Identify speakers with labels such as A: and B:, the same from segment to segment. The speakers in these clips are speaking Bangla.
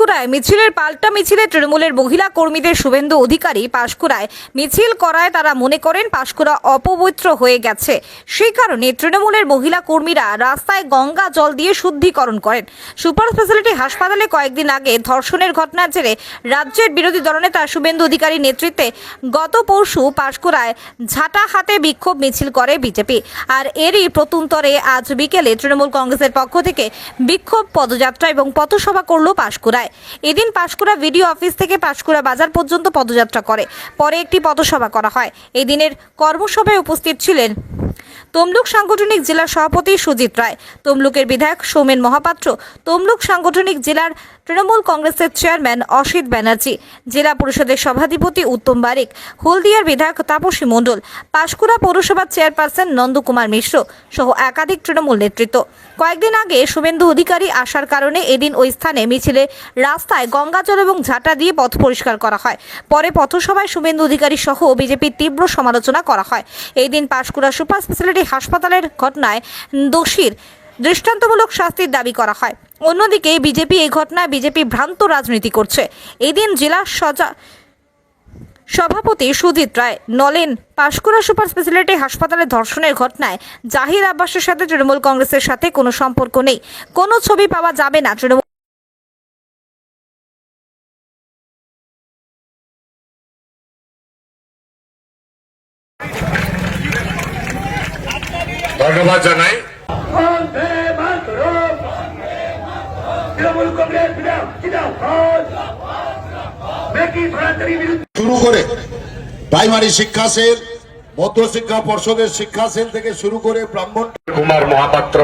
A: পাঁশকুড়ায় মিছিলের পাল্টা মিছিলে তৃণমূলের মহিলা কর্মীদের শুভেন্দু অধিকারী পাঁশকুড়ায় মিছিল করায় তারা মনে করেন পাঁশকুড়া অপবিত্র হয়ে গেছে। সেই কারণে তৃণমূলের মহিলা কর্মীরা রাস্তায় গঙ্গা জল দিয়ে শুদ্ধিকরণ করেন। সুপার স্পেশালিটি হাসপাতালে কয়েকদিন আগে ধর্ষণের ঘটনার জেরে রাজ্যের বিরোধী দলনেতা শুভেন্দু অধিকারীর নেতৃত্বে গত পরশু পাঁশকুড়ায় ঝাঁটা হাতে বিক্ষোভ মিছিল করে বিজেপি। আর এরই প্রত্যুত্তরে আজ বিকেলে তৃণমূল কংগ্রেসের পক্ষ থেকে বিক্ষোভ পদযাত্রা এবং পথসভা করল পাঁশকুড়ায়। এদিন পাঁশকুড়া ভিডিও অফিস থেকে পাঁশকুড়া বাজার পর্যন্ত পদযাত্রা করে। পরে একটি পথসভা করা হয়। এদিনের কর্মসভায় উপস্থিত ছিলেন তমলুক সাংগঠনিক জেলার সভাপতি সুজিত রায়, তমলুকের বিধায়ক সৌমেন মহাপাত্র, তমলুক সাংগঠনিক জেলার তৃণমূল কংগ্রেসের চেয়ারম্যান অসিত ব্যানার্জি, জেলা পরিষদের সভাধিপতি উত্তম বারিক, হলদিয়ার বিধায়ক তাপসী মণ্ডল, পাঁশকুড়া পৌরসভার চেয়ারপারসন নন্দকুমার মিশ্র সহ একাধিক তৃণমূল নেতৃত্ব। কয়েকদিন আগে শুভেন্দু অধিকারী আসার কারণে এদিন ওই স্থানে মিছিলে রাস্তায় গঙ্গাজল এবং ঝাঁটা দিয়ে পথ পরিষ্কার করা হয়। পরে পথসভায় শুভেন্দু অধিকারী সহ বিজেপির তীব্র সমালোচনা করা হয়। এই দিন পাঁশকুড়া সুপার স্পেশালিটি হাসপাতালের ঘটনায় দোষীর দৃষ্টান্তমূলক শাস্তির দাবি করা হয়। অন্যদিকে বিজেপি এই ঘটনায় বিজেপি ভ্রান্ত রাজনীতি করছে। এদিন জেলা সজা সভাপতি সুজিত রায় নলেন পাঁশকুড়া সুপার স্পেশালিটি হাসপাতালে ধর্ষণের ঘটনায় জাহির আব্বাসের সাথে তৃণমূল কংগ্রেসের সাথে কোনো সম্পর্ক নেই। কোনো ছবি পাওয়া যাবে না তৃণমূল
B: ধরান্তরী বিরুদ্ধে
C: শুরু করে প্রাইমারি শিক্ষা সেল মধ্য শিক্ষা পর্ষদের শিক্ষা সেল থেকে শুরু করে ব্রাহ্মণ কুমার মহাপাত্র।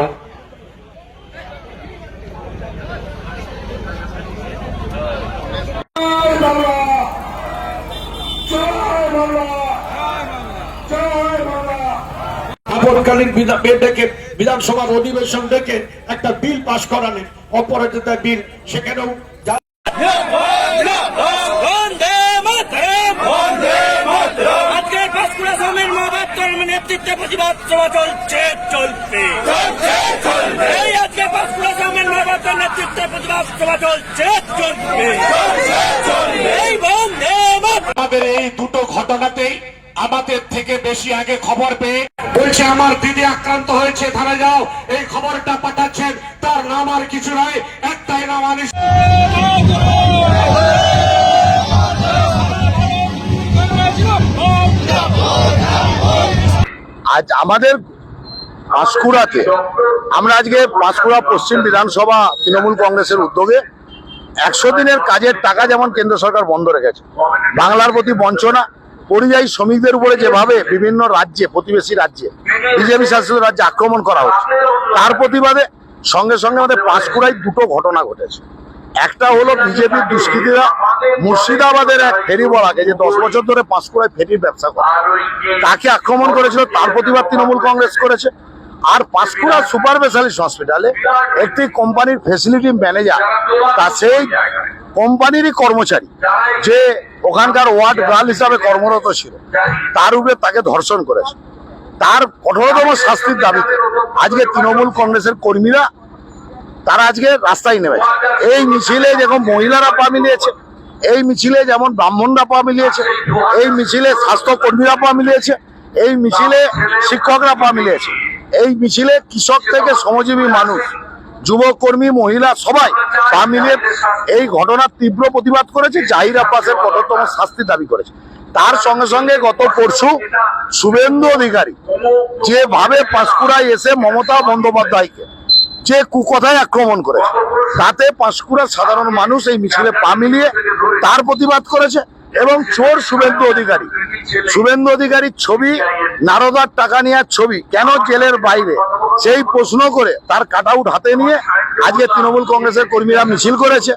B: জয় বাংলা জয় বাংলা জয় বাংলা
D: আপদকালীন ডেকে বিধানসভার অধিবেশন ডেকে একটা বিল পাশ করালেন অপরাজিতা বিল সেখানেও
E: নেতৃত্বে প্রতিবাদ সভা চলছে চলবে। আজকে নেতৃত্বে প্রতিবাদ সভা চলছে চলবে। এই
D: দুটো ঘটনাতেই আমাদের থেকে বেশি আগে খবর পেয়ে বলছে, আমার দিদি আক্রান্ত হয়েছে থানা যাও। এই খবরটা পাঠাচ্ছেন। তার নাম আর কিছু নয় একটাই নাম আনিস।
F: আজ আমাদের পাঁশকুড়াতে আমরা আজকে পাঁশকুড়া পশ্চিম বিধানসভা তৃণমূল কংগ্রেসের উদ্যোগে একশো দিনের কাজের টাকা যেমন কেন্দ্র সরকার বন্ধ রেখেছে, বাংলার প্রতি বঞ্চনা পরিযায়ী শ্রমিকদের উপরে যেভাবে বিভিন্ন রাজ্যে, প্রতিবেশী রাজ্যে, বিজেপি শাসিত রাজ্যে আক্রমণ করা হচ্ছে, তার প্রতিবাদে সঙ্গে সঙ্গে আমাদের পাঁশকুড়ায় দুটো ঘটনা ঘটেছে। একটা হলো বিজেপির দুষ্কৃতীরা মুর্শিদাবাদের এক ফেরিওয়ালাকে যে দশ বছর ধরে পাঁশকুড়ায় ফেরির ব্যবসা করে, তাকে আক্রমণ করেছিল, তার প্রতিবাদ তৃণমূল কংগ্রেস করেছে। আর পাঁশকুড়া সুপার স্পেশালিস্ট হসপিটালে একটি কোম্পানির ফেসিলিটি ম্যানেজার তা সেই কোম্পানিরই কর্মচারী, যে ওখানকার ওয়ার্ড গার্ল হিসাবে কর্মরত ছিল। তার উপরে তাকে ধর্ষণ করেছে। তার কঠোরতম শাস্তির দাবিতে আজকে তৃণমূল কংগ্রেসের কর্মীরা তারা আজকে রাস্তায় নেমেছে। এই মিছিলে যেমন মহিলারা পা মিলিয়েছে, এই মিছিলে যেমন ব্রাহ্মণরা পা মিলিয়েছে, এই মিছিলে স্বাস্থ্য কর্মীরা পা মিলিয়েছে, এই মিছিলে শিক্ষকরা পা মিলিয়েছে। এই মিছিলে কৃষক থেকে শ্রমজীবী মানুষ যুবক কর্মী মহিলা সবাই পা এই ঘটনার তীব্র প্রতিবাদ করেছে, জাহির আব্বাসের কঠোরতম শাস্তি দাবি করেছে। তার সঙ্গে সঙ্গে গত পরশু শুভেন্দু অধিকারী যেভাবে পাঁশকুড়ায় এসে মমতা বন্দ্যোপাধ্যায়কে যে কুকথায় আক্রমণ করেছে, তাতে পাঁশকুড়ার সাধারণ মানুষ এই মিছিলে পা মিলিয়ে তার প্রতিবাদ করেছে এবং চোর শুভেন্দু অধিকারী। শুভেন্দু অধিকারীর ছবি, নারদার টাকা নেওয়ার ছবি, কেন জেলের বাইরে? সেই প্রশ্ন করে তার কাটাআউট হাতে নিয়ে আজকে তৃণমূল কংগ্রেসের কর্মীরা মিছিল করেছে।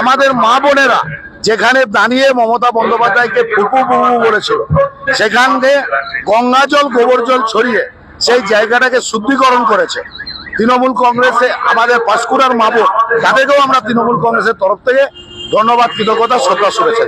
F: আমাদের মা বোনেরা যেখানে দাঁড়িয়ে মমতা বন্দ্যোপাধ্যায়কে ফুপু বুবু বলেছিল, সেখানে গঙ্গা জল, গোবর জল ছড়িয়ে সেই জায়গাটাকে শুদ্ধিকরণ করেছে। তৃণমূল কংগ্রেসে আমাদের পাঁশকুড়ার মাবো তাদেরকেও আমরা তৃণমূল কংগ্রেসের তরফ থেকে ধন্যবাদ, কৃতজ্ঞতা, শ্রদ্ধা, শুভেচ্ছা